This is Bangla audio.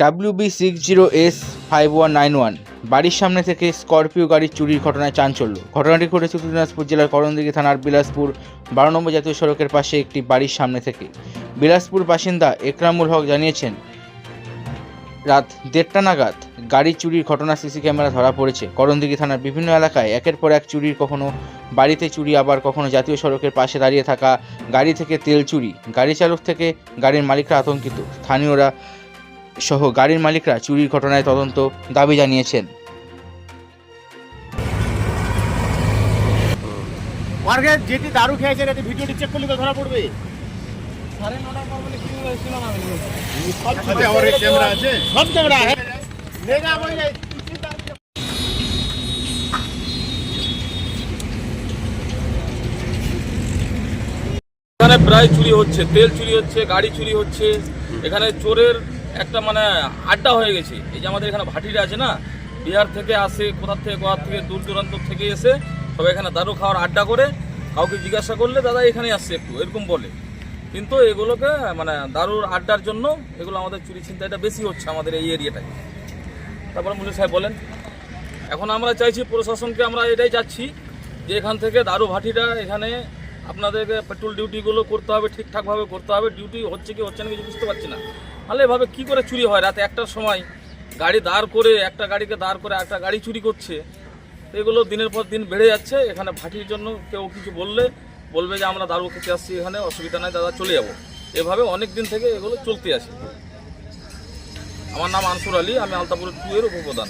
W B six zero S five one nine one বাড়ির সামনে থেকে স্করপিও গাড়ির চুরির ঘটনায় চাঞ্চল্য। ঘটনাটি ঘটেছে দিনাজপুর জেলার করণদিঘি থানার বিলাসপুর, বারো নম্বর জাতীয় সড়কের পাশে একটি বাড়ির সামনে থেকে। বিলাসপুর বাসিন্দা একরামুল হক জানিয়েছেন, রাত দেড়টা নাগাদ গাড়ি চুরির ঘটনা সিসি ক্যামেরা ধরা পড়েছে। করণদিঘি থানার বিভিন্ন এলাকায় একের পর এক চুরির কখনো, বাড়িতে চুরি আবার কখনো জাতীয় সড়কের পাশে দাঁড়িয়ে থাকা গাড়ি থেকে তেল চুরি। গাড়ি চালক থেকে গাড়ির মালিকরা আতঙ্কিত। স্থানীয়রা সহ গাড়ির মালিকরা চুরির ঘটনায় তদন্ত দাবি জানিয়েছেন। যেটি দারু খেয়েছে এটি ভিডিওটি চেক করলে তো ধরা পড়বে। ক্যামেরা আছে। এখানে প্রায় চুরি হচ্ছে তেল চুরি হচ্ছে গাড়ি চুরি হচ্ছে। এখানে চোরের একটা মানে আড্ডা হয়ে গেছে। এই যে আমাদের এখানে ভাটিরা আছে না, বিহার থেকে আসে কোথার থেকে কোথার থেকে, দূর দূরান্ত থেকে এসে সবাই এখানে দারু খাওয়ার আড্ডা করে, কাউকে জিজ্ঞাসা করলে দাদা এখানে আসছে একটু, এরকম বলে। কিন্তু এগুলোকে মানে দারুর আড্ডার জন্য এগুলো আমাদের চুরি ছিনতাইটা বেশি হচ্ছে আমাদের এই এরিয়াটায়। তারপরে মুলি সাহেব বলেন, এখন আমরা চাইছি প্রশাসনকে আমরা এটাই চাচ্ছি যে এখান থেকে দারু ভাটিটা এখানে আপনাদেরকে পেট্রোল ডিউটিগুলো করতে হবে, ঠিকঠাকভাবে করতে হবে। ডিউটি হচ্ছে কি, হচ্ছে না কিছু বুঝতে পারছি না। তাহলে এভাবে কী করে চুরি হয়? রাতে একটার সময় গাড়ি দাঁড় করে, একটা গাড়িকে দাঁড় করে একটা গাড়ি চুরি করছে। এগুলো দিনের পর দিন বেড়ে যাচ্ছে। এখানে ভাটির জন্য কেউ কিছু বললে, বলবে যে আমরা দারু খেতে আসছি এখানে, অসুবিধা নাই, দাদা চলে যাব। এভাবে অনেক দিন থেকে এগুলো চলতে আছে। আমার নাম আনসুর আলী, আমি আলতাপুর টু এর উপপ্রধান।